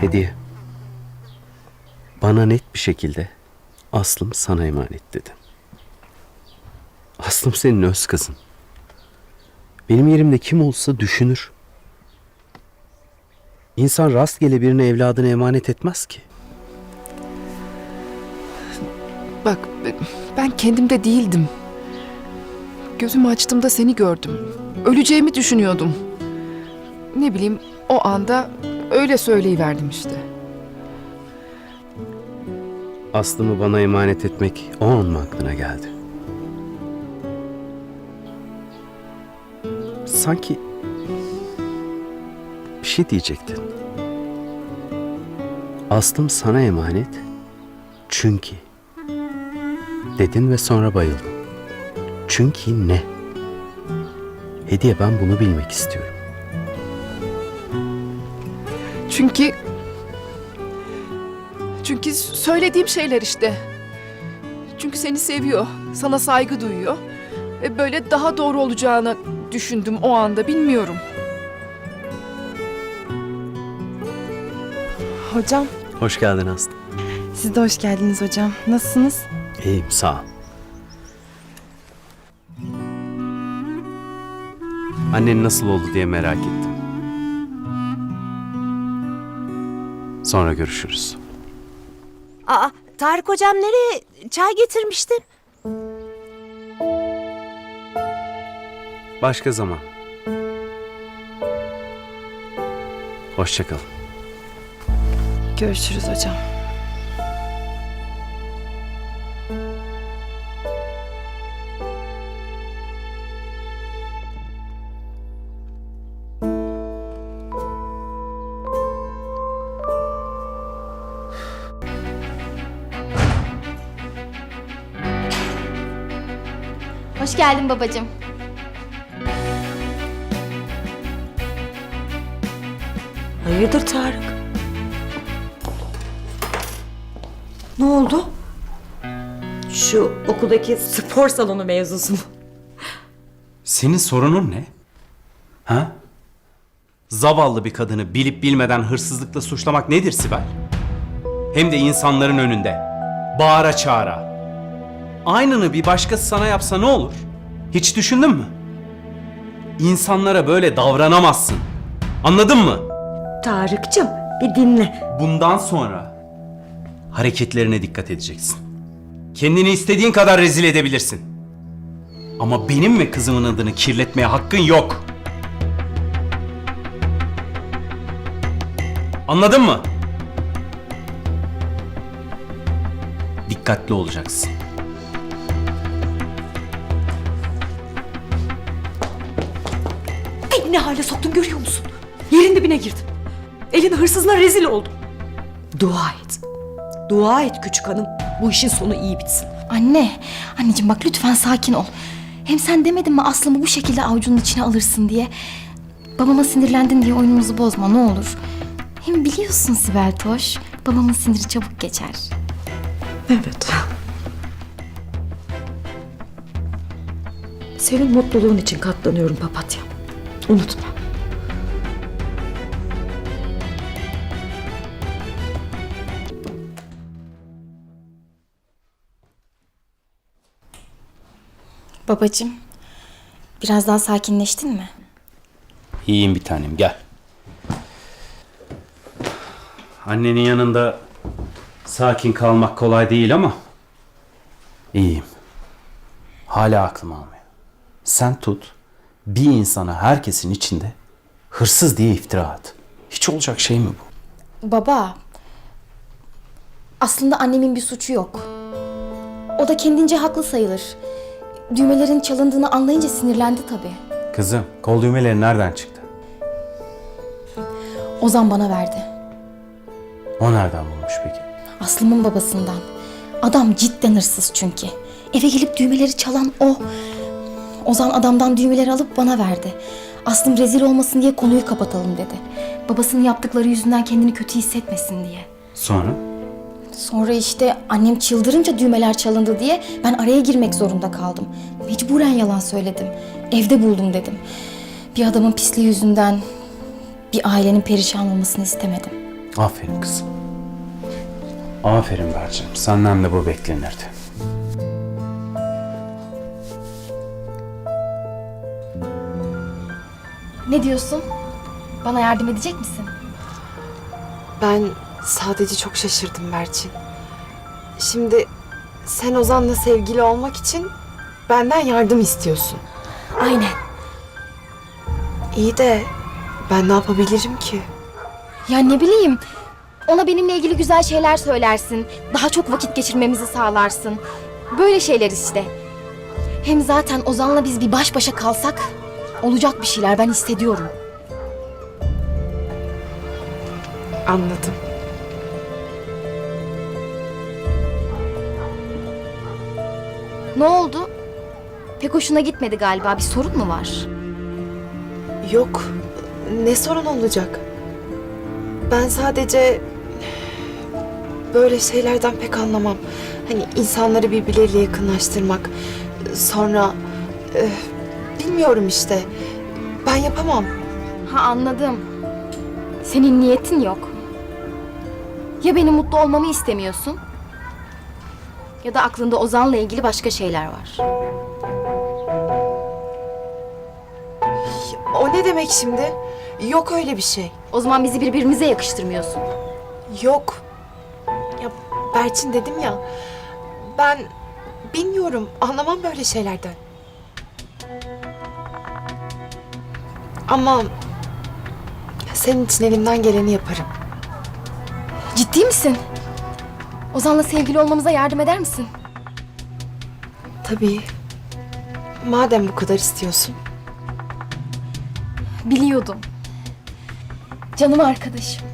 Hediye. Bana net bir şekilde Aslım sana emanet dedi. Aslım senin öz kızın. Benim yerimde kim olsa düşünür. İnsan rastgele birine evladını emanet etmez ki. Bak ben kendimde değildim. Gözümü açtığımda seni gördüm. Öleceğimi düşünüyordum. Ne bileyim o anda öyle söyleyiverdim işte. Aslımı bana emanet etmek o an mı aklına geldi? Sanki bir şey diyecektin. Aslım sana emanet çünkü dedin ve sonra bayıldın. Çünkü ne? Hediye ben bunu bilmek istiyorum. Çünkü... Çünkü söylediğim şeyler işte. Çünkü seni seviyor, sana saygı duyuyor. Ve böyle daha doğru olacağını düşündüm o anda, bilmiyorum. Hocam, Hoş geldin Aslı. siz de hoş geldiniz hocam. Nasılsınız? İyiyim sağ ol. Annen nasıl oldu diye merak ettim. Sonra görüşürüz. Aa, Tarık hocam nereye? Çay getirmiştim. Başka zaman. Hoşçakalın. Görüşürüz hocam. Hoş geldin babacığım. Hayırdır Tarık? Ne oldu? Şu okuldaki spor salonu mevzusu mu? Senin sorunun ne? Ha? Zavallı bir kadını bilip bilmeden hırsızlıkla suçlamak nedir Sibel? Hem de insanların önünde. Bağıra çağıra. Aynını bir başkası sana yapsa ne olur? Hiç düşündün mü? İnsanlara böyle davranamazsın. Anladın mı? Tarık'cığım bir dinle. Bundan sonra hareketlerine dikkat edeceksin. Kendini istediğin kadar rezil edebilirsin. Ama benim ve kızımın adını kirletmeye hakkın yok. Anladın mı? Dikkatli olacaksın. Ne hale soktun görüyor musun? Yerin dibine girdim. Elin hırsızına rezil oldum. Dua et. Dua et küçük hanım. Bu işin sonu iyi bitsin. Anne, anneciğim bak lütfen sakin ol. Hem sen demedin mi Aslı'mı bu şekilde avucunun içine alırsın diye. Babama sinirlendin diye oyunumuzu bozma ne olur. Hem biliyorsun Sibel Toş, babamın siniri çabuk geçer. Evet. Senin mutluluğun için katlanıyorum papatya. Unutma. Babacığım, biraz daha sakinleştin mi? İyiyim bir tanem gel. Annenin yanında sakin kalmak kolay değil ama iyiyim. Hala aklım almıyor. Sen tut bir insana herkesin içinde hırsız diye iftira at. Hiç olacak şey mi bu? Baba, aslında annemin bir suçu yok. O da kendince haklı sayılır. Düğmelerin çalındığını anlayınca sinirlendi tabii. Kızım kol düğmeleri nereden çıktı? Ozan bana verdi. O nereden bulmuş peki? Aslım'ın babasından. Adam cidden hırsız çünkü. Eve gelip düğmeleri çalan o. Ozan adamdan düğmeleri alıp bana verdi. Aslım rezil olmasın diye konuyu kapatalım dedi. Babasının yaptıkları yüzünden kendini kötü hissetmesin diye. Sonra? Sonra işte annem çıldırınca düğmeler çalındı diye ben araya girmek zorunda kaldım. Mecburen yalan söyledim. Evde buldum dedim. Bir adamın pisliği yüzünden bir ailenin perişan olmasını istemedim. Aferin kızım. Aferin Berçin. Senden de bu beklenirdi. Ne diyorsun? Bana yardım edecek misin? Ben sadece çok şaşırdım Berçin. Şimdi sen Ozan'la sevgili olmak için benden yardım istiyorsun. Aynen. İyi de ben ne yapabilirim ki? Ya ne bileyim. Ona benimle ilgili güzel şeyler söylersin. Daha çok vakit geçirmemizi sağlarsın. Böyle şeyler işte. Hem zaten Ozan'la biz bir baş başa kalsak olacak bir şeyler ben hissediyorum. Anladım. Ne oldu? Pek hoşuna gitmedi galiba. Bir sorun mu var? Yok. Ne sorun olacak? Ben sadece böyle şeylerden pek anlamam. Hani insanları birbirleriyle yakınlaştırmak. Sonra eh, bilmiyorum işte. Ben yapamam. Ha anladım. Senin niyetin yok. Ya benim mutlu olmamı istemiyorsun? Ya da aklında Ozan'la ilgili başka şeyler var. O ne demek şimdi? Yok öyle bir şey. O zaman bizi birbirimize yakıştırmıyorsun. Yok. Ya Berçin dedim ya. Ben bilmiyorum. Anlamam böyle şeylerden. Ama senin için elimden geleni yaparım. Ciddi misin? Ozan'la sevgili olmamıza yardım eder misin? Tabii. Madem bu kadar istiyorsun. Biliyordum. Canım arkadaşım.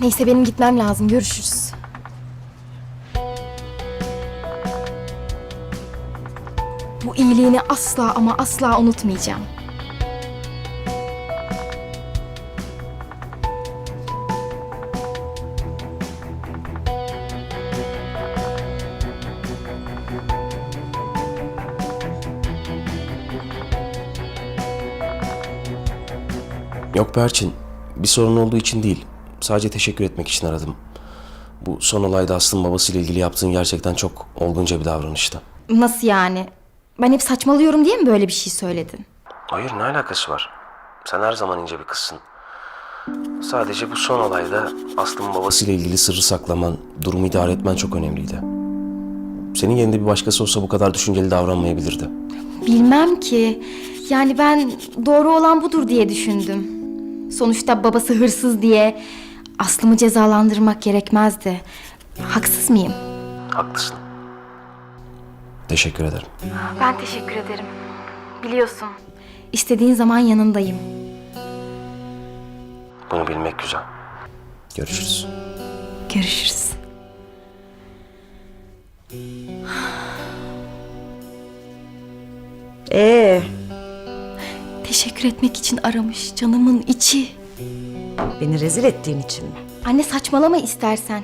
Neyse benim gitmem lazım. Görüşürüz. Bu iyiliğini asla ama asla unutmayacağım. Yok Berçin, bir sorun olduğu için değil. Sadece teşekkür etmek için aradım. Bu son olayda Aslı'nın babasıyla ilgili yaptığın gerçekten çok olgunca bir davranıştı. Nasıl yani? Ben hep saçmalıyorum diye mi böyle bir şey söyledin? Hayır ne alakası var? Sen her zaman ince bir kızsın. Sadece bu son olayda Aslı'nın babasıyla ilgili sırrı saklaman, durumu idare etmen çok önemliydi. Senin yerinde bir başkası olsa bu kadar düşünceli davranmayabilirdi. Bilmem ki. Yani ben doğru olan budur diye düşündüm. Sonuçta babası hırsız diye Aslım'ı cezalandırmak gerekmezdi. Haksız mıyım? Haklısın. Teşekkür ederim. Ben teşekkür ederim. Biliyorsun. İstediğin zaman yanındayım. Bunu bilmek güzel. Görüşürüz. Görüşürüz. Ee, Teşekkür etmek için aramış canımın içi. beni rezil ettiğin için mi? Anne saçmalama istersen.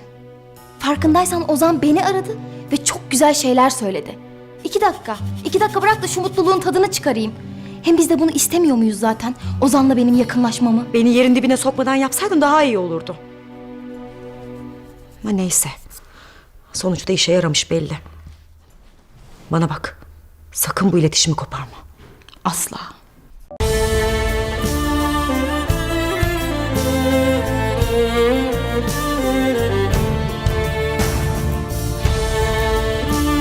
Farkındaysan Ozan beni aradı ve çok güzel şeyler söyledi. İki dakika, iki dakika bırak da şu mutluluğun tadını çıkarayım. Hem biz de bunu istemiyor muyuz zaten? Ozan'la benim yakınlaşmamı. Beni yerin dibine sokmadan yapsaydın daha iyi olurdu. Ama neyse. Sonuçta işe yaramış belli. Bana bak. Sakın bu iletişimi koparma. Asla.